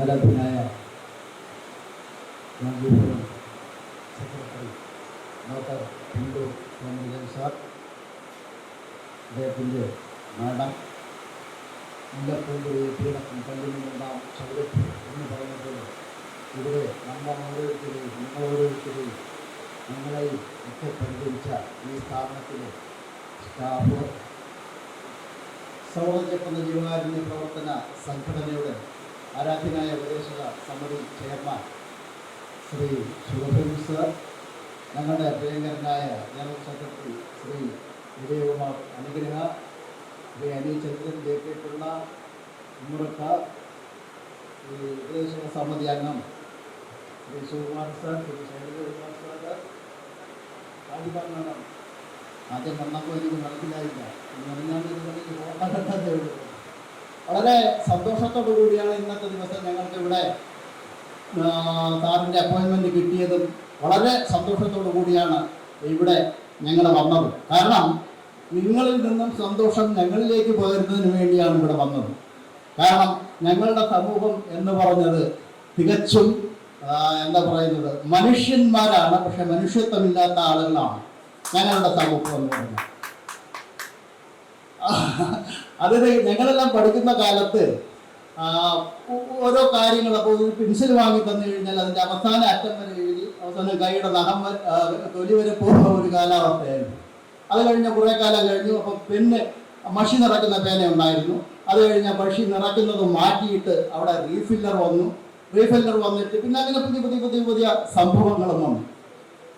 ആരാധനായ Gandhipuram secretary doctor Hindu Somarajan sir അദ്ദേഹത്തിന്റെ madam മുല്ലപ്പൂമ്പൊഴി പീഠം പള്ളിമുണ്ടാം ചൗരത്ത് എന്ന് പറയുന്നത്. ഇവിടെ നമ്മൾ ഓരോരുത്തരെയും നിങ്ങൾ ഓരോരുത്തരെയും ഞങ്ങളെയും ഒക്കെ പരിഗണിച്ച ഈ സ്ഥാപനത്തിലെ സ്റ്റാഫ്. സൗഹൃദപ്പെടുന്ന ജീവകാരുണ്യ പ്രവർത്തന സംഘടനയുടെ ആരാധ്യനായ ഉപദേശക സമിതി ചെയർമാൻ ശ്രീ ശുഭഭൻ സർ ഞങ്ങളുടെ പ്രിയങ്കരനായ ജനറൽ സെക്രട്ടറി ശ്രീ വിജയകുമാർ അനുഗ്രഹ ശ്രീ അനീചന്ദ്രൻ ജെ കെ പിള്ള ഉമ്മറക്ക ഈ ഉപദേശക സമിതി അംഗം ശ്രീ ശിവകുമാർ സാർ ശ്രീ ശൈലജകുമാർ സാർ ആദ്യം പറഞ്ഞാണ് ആദ്യം വന്നപ്പോൾ എനിക്ക് മനസ്സിലായില്ല എനിക്ക് ഫോട്ടോ കണ്ടതേ ഉള്ളൂ വളരെ സന്തോഷത്തോടു കൂടിയാണ് ഇന്നത്തെ ദിവസം ഞങ്ങൾക്ക് ഇവിടെ സാറിന്റെ അപ്പോയിൻമെന്റ് കിട്ടിയതും വളരെ സന്തോഷത്തോടു കൂടിയാണ് ഇവിടെ ഞങ്ങൾ വന്നത്. കാരണം നിങ്ങളിൽ നിന്നും സന്തോഷം ഞങ്ങളിലേക്ക് പകരുന്നതിന് വേണ്ടിയാണ് ഇവിടെ വന്നത്. കാരണം ഞങ്ങളുടെ സമൂഹം എന്ന് പറഞ്ഞത് തികച്ചും എന്താ പറയുന്നത് മനുഷ്യന്മാരാണ് പക്ഷെ മനുഷ്യത്വമില്ലാത്ത ആളുകളാണ് ഞങ്ങളുടെ സമൂഹം എന്ന് പറഞ്ഞാൽ. അതിന് ഞങ്ങളെല്ലാം പഠിക്കുന്ന കാലത്ത് ഓരോ കാര്യങ്ങൾ അപ്പോൾ ഒരു പെൻസിൽ വാങ്ങി തന്നു കഴിഞ്ഞാൽ അതിന്റെ അവസാന അറ്റം വരെ എഴുതി അവസാനം കൈയുടെ നഖം തൊലി വരെ പോകുന്ന ഒരു കാലാവസ്ഥയായിരുന്നു. അത് കഴിഞ്ഞ കുറേ കാലം കഴിഞ്ഞു അപ്പോൾ പെണ്ണ് മഷി നിറക്കുന്ന പേന ഉണ്ടായിരുന്നു. അത് കഴിഞ്ഞ മഷി നിറക്കുന്നത് മാറ്റിയിട്ട് അവിടെ റീഫില്ലർ വന്നു. റീഫില്ലർ വന്നിട്ട് പിന്നെ അങ്ങനെ പുതിയ പുതിയ പുതിയ പുതിയ സംഭവങ്ങളും വന്നു.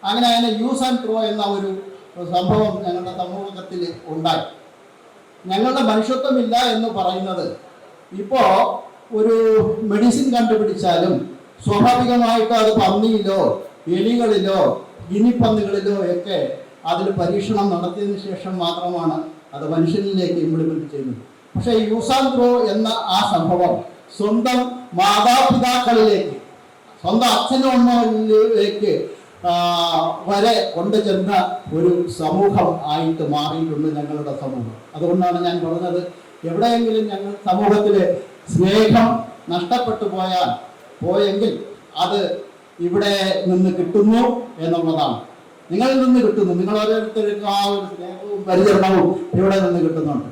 അങ്ങനെ അതിനെ യൂസ് ആൻഡ് ത്രോ എന്ന ഒരു സംഭവം ഞങ്ങളുടെ സമൂഹത്തിൽ ഉണ്ടായി. ഞങ്ങളുടെ മനുഷ്യത്വമില്ല എന്ന് പറയുന്നത്. ഇപ്പോൾ ഒരു മെഡിസിൻ കണ്ടുപിടിച്ചാലും സ്വാഭാവികമായിട്ട് അത് പന്നിയിലോ എലികളിലോ ഗിനിപ്പന്നികളിലോ ഒക്കെ അതിൽ പരീക്ഷണം നടത്തിയതിന് ശേഷം മാത്രമാണ് അത് മനുഷ്യനിലേക്ക് ഇംപ്ലിമെന്റ് ചെയ്യുന്നത്. പക്ഷേ യൂസാൻഡ്രോ എന്ന ആ സംഭവം സ്വന്തം മാതാപിതാക്കളിലേക്ക് സ്വന്തം അച്ഛനും അമ്മയിലേക്ക് വരെ കൊണ്ടുചെന്ന ഒരു സമൂഹം ആയിട്ട് മാറിയിട്ടുണ്ട് ഞങ്ങളുടെ സമൂഹം. അതുകൊണ്ടാണ് ഞാൻ പറഞ്ഞത് എവിടെയെങ്കിലും ഞങ്ങൾ സമൂഹത്തിലെ സ്നേഹം നഷ്ടപ്പെട്ടു പോയാൽ പോയെങ്കിൽ അത് ഇവിടെ നിന്ന് കിട്ടുന്നു എന്നുള്ളതാണ്. നിങ്ങളിൽ നിന്ന് കിട്ടുന്നു. നിങ്ങൾ ഓരോരുത്തർക്കും ആ ഒരു സ്നേഹവും പരിചരണവും ഇവിടെ നിന്ന് കിട്ടുന്നുണ്ട്.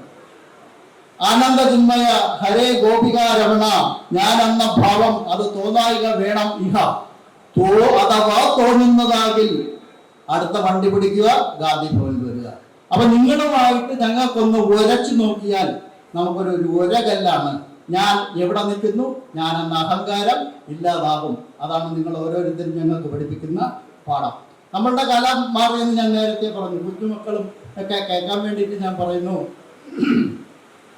ആനന്ദ ചിന്മയ ഹരേ ഗോപിക രമണ ഞാൻ എന്ന ഭാവം അത് തോന്നായിക വേണം ഇഹ. തോ അഥവാ തോന്നുന്നതാകിൽ അടുത്ത വണ്ടി പിടിക്കുക ഗാന്ധി ഭവനിൽ വരിക. അപ്പൊ നിങ്ങളുമായിട്ട് ഞങ്ങൾക്കൊന്ന് ഉരച്ചു നോക്കിയാൽ നമുക്കൊരു ഉരകല്ലാണ്. ഞാൻ എവിടെ നിൽക്കുന്നു? ഞാൻ എന്ന അഹങ്കാരം ഇല്ലാതാകും. അതാണ് നിങ്ങൾ ഓരോരുത്തരും ഞങ്ങൾക്ക് പഠിപ്പിക്കുന്ന പാഠം. നമ്മളുടെ കല മാറിയെന്ന് ഞാൻ നേരത്തെ പറഞ്ഞു. കുഞ്ഞുമക്കളും ഒക്കെ കേൾക്കാൻ വേണ്ടിയിട്ട് ഞാൻ പറയുന്നു.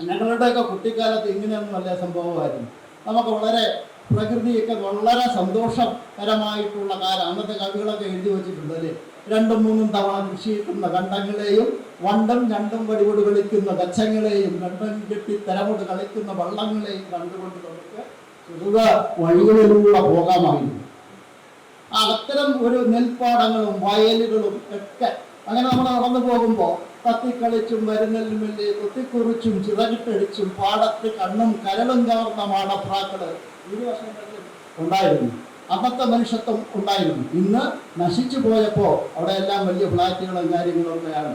ഞങ്ങളുടെയൊക്കെ കുട്ടിക്കാലത്ത് ഇങ്ങനെയൊന്നും നല്ല സംഭവമായിരുന്നു. നമുക്ക് വളരെ പ്രകൃതിയൊക്കെ വളരെ സന്തോഷകരമായിട്ടുള്ള കാലം. അന്നത്തെ കവികളൊക്കെ എഴുതി വെച്ചിട്ടുണ്ട് അല്ലേ? രണ്ടും മൂന്നും തവണ കൃഷിയിട്ടുന്ന കണ്ടങ്ങളെയും വണ്ടും രണ്ടും വടിവോട് കളിക്കുന്ന കച്ചങ്ങളെയും കണ്ടം കെട്ടി തരമോട് കളിക്കുന്ന വള്ളങ്ങളെയും കണ്ടുകൊണ്ട് നമുക്ക് ചെറുത വഴികളിലൂടെ പോകാമായിരുന്നു. അത്തരം ഒരു നെൽപ്പാടങ്ങളും വയലുകളും ഒക്കെ അങ്ങനെ നമ്മൾ നടന്നു പോകുമ്പോൾ തത്തിക്കളിച്ചും വരുന്നെല്ലുമില്ലേ കുത്തിക്കുറിച്ചും ചിറകിട്ടടിച്ചും പാടത്ത് കണ്ണും കരളും കവർന്ന മാടപ്രാക്കൾ വർഷം ഉണ്ടായിരുന്നു. അന്നത്തെ മനുഷ്യത്വം ഉണ്ടായിരുന്നു. ഇന്ന് നശിച്ചു പോയപ്പോൾ അവിടെ എല്ലാം വലിയ ഫ്ലാറ്റുകളും കാര്യങ്ങളും ഒക്കെയാണ്.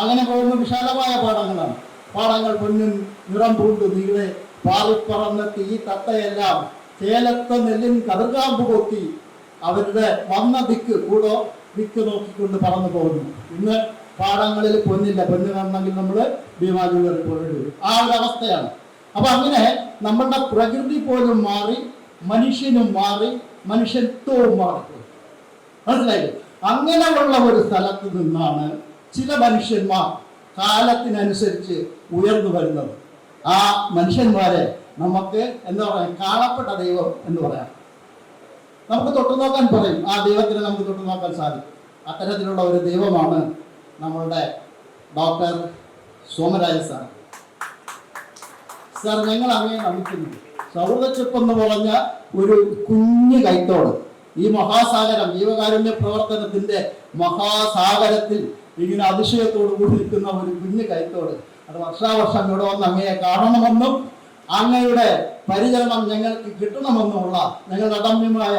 അങ്ങനെ പോകുമ്പോൾ വിശാലമായ പാടങ്ങളാണ്. പാടങ്ങൾ പൊന്നും നിറം പൂണ്ട്. നീളെ പാറിപ്പറന്നെത്തി ഈ തത്തയെല്ലാം ചേലത്തെ നെല്ലിൻ കതിർകാമ്പ് കൊത്തി അവരുടെ വന്ന ദിക്ക് കൂടോ ദിക്ക് നോക്കിക്കൊണ്ട് പറന്നു പോകുന്നു. ഇന്ന് പാടങ്ങളിൽ പൊന്നില്ല. പൊന്ന് കാണണമെങ്കിൽ നമ്മൾ ഭീമാജുവർ പോകേണ്ടി വരും ആ ഒരു അവസ്ഥയാണ്. അപ്പൊ അങ്ങനെ നമ്മളുടെ പ്രകൃതി പോലും മാറി മനുഷ്യനും മാറി മനുഷ്യത്വവും മാറി മനസ്സിലായി അങ്ങനെയുള്ള ഒരു സ്ഥലത്ത് നിന്നാണ് ചില മനുഷ്യന്മാർ കാലത്തിനനുസരിച്ച് ഉയർന്നു വരുന്നത്. ആ മനുഷ്യന്മാരെ നമുക്ക് എന്താ പറയാ കാണപ്പെട്ട ദൈവം എന്ന് പറയാം. നമുക്ക് തൊട്ടു നോക്കാൻ പറയും. ആ ദൈവത്തിനെ നമുക്ക് തൊട്ടു നോക്കാൻ സാധിക്കും. അത്തരത്തിലുള്ള ഒരു ദൈവമാണ് നമ്മളുടെ ഡോക്ടർ സോമരാജ സാർ. സാർ ഞങ്ങൾ അങ്ങനെ നമിക്കുന്നു സൗഹൃദച്ചെപ്പ് എന്ന് പറഞ്ഞ ഒരു കുഞ്ഞു കൈത്തോട് ഈ മഹാസാഗരം ജീവകാരുണ്യ പ്രവർത്തനത്തിന്റെ മഹാസാഗരത്തിൽ ഇങ്ങനെ അതിശയത്തോട് കൂടി നിൽക്കുന്ന ഒരു കുഞ്ഞു കൈത്തോട്. അത് വർഷാവർഷം ഇവിടെ വന്ന് അങ്ങയെ കാണണമെന്നും അങ്ങയുടെ പരിചരണം ഞങ്ങൾക്ക് കിട്ടണമെന്നുള്ള ഞങ്ങളുടെ അദമ്യമായ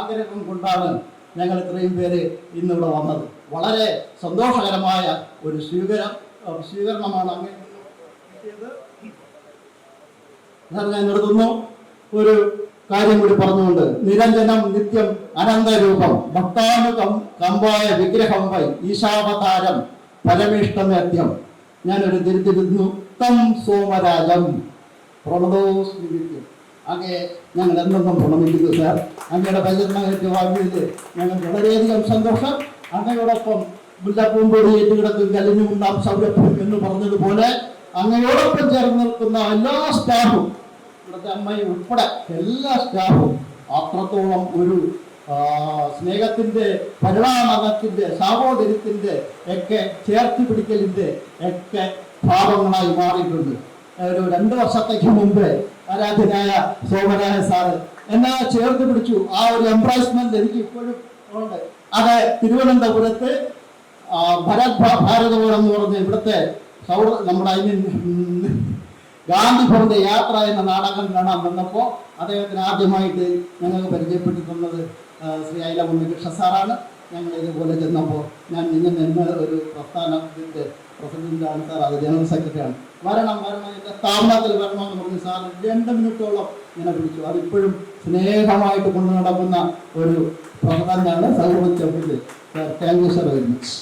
ആഗ്രഹം കൊണ്ടാണ് ഞങ്ങൾ ഇത്രയും പേര് ഇന്നിവിടെ വന്നത്. വളരെ സന്തോഷകരമായ ഒരു സ്വീകര സ്വീകരണമാണ് അങ്ങ് ഞാൻ നിർത്തുന്നു. ഒരു കാര്യം കൂടി പറഞ്ഞുകൊണ്ട് നിരഞ്ജനം നിത്യം അനന്തരൂപം. ഭക്താനുകം കമ്പായ വിഗ്രഹം വൈ ഈശാവതാരം പരമേഷ്ടമേത്യം ഞാനൊരു തിരുത്തിരുന്നു തം സോമരാജം. പ്രണതോസ്മിക്കും അങ്ങേ ഞങ്ങൾ എന്തെന്നും പ്രണമിക്കുന്നു സാർ. അങ്ങയുടെ പരിചരണമേറ്റ് വാങ്ങിയത് ഞങ്ങൾക്ക് വളരെയധികം സന്തോഷം. അങ്ങയോടൊപ്പം മുല്ലപ്പൂമ്പൊടി ഏറ്റുകിടക്കും കലിഞ്ഞു ഉണ്ടാം സൗരഭ്യം എന്ന് പറഞ്ഞതുപോലെ അങ്ങയോടൊപ്പം ചേർന്ന് നിൽക്കുന്ന എല്ലാ സ്റ്റാഫും ഇവിടുത്തെ അമ്മയും ഉൾപ്പെടെ എല്ലാ സ്റ്റാഫും അത്രത്തോളം ഒരു സ്നേഹത്തിന്റെ സ്നേഹത്തിന്റെ പരിണാമത്തിന്റെ സാഹോദര്യത്തിന്റെ ഒക്കെ ചേർത്ത് പിടിക്കലിന്റെ ഒക്കെ ഭാവങ്ങളായി മാറിയിട്ടുണ്ട്. ഒരു രണ്ട് വർഷത്തേക്ക് മുമ്പ് ആരാധനായ സോമരായ സാറ് എന്നാ ചേർത്ത് പിടിച്ചു. ആ ഒരു എംപ്രൈസ്മെന്റ് എനിക്ക് ഇപ്പോഴും ഉണ്ട്. അത് തിരുവനന്തപുരത്ത് ഭരത് ഭാരതപുരം എന്ന് പറഞ്ഞ ഇവിടുത്തെ സൗഹൃദ നമ്മുടെ അതിന് ഗാന്ധി ഭവന്റെ യാത്ര എന്ന നാടകം കാണാൻ വന്നപ്പോൾ അദ്ദേഹത്തിന് ആദ്യമായിട്ട് ഞങ്ങൾക്ക് പരിചയപ്പെട്ടിട്ടുള്ളത് ശ്രീ ഐല ഉണ്ണികൃഷ്ണ സാറാണ്. ഞങ്ങൾ ഇതുപോലെ ചെന്നപ്പോൾ ഞാൻ നിങ്ങൾ നിന്ന് ഒരു പ്രസ്ഥാനത്തിന്റെ പ്രസിഡന്റാണ് സാർ അത് ജനറൽ സെക്രട്ടറിയാണ് വരണം വരണം എന്റെ സ്ഥാപനത്തിൽ വരണം എന്ന് പറഞ്ഞ് സാർ രണ്ട് മിനിറ്റോളം ഇങ്ങനെ വിളിച്ചു. അതിപ്പോഴും സ്നേഹമായിട്ട് കൊണ്ടു നടക്കുന്ന ഒരു പ്രധാനാണ് സൗഹൃദ sir thank you sir very much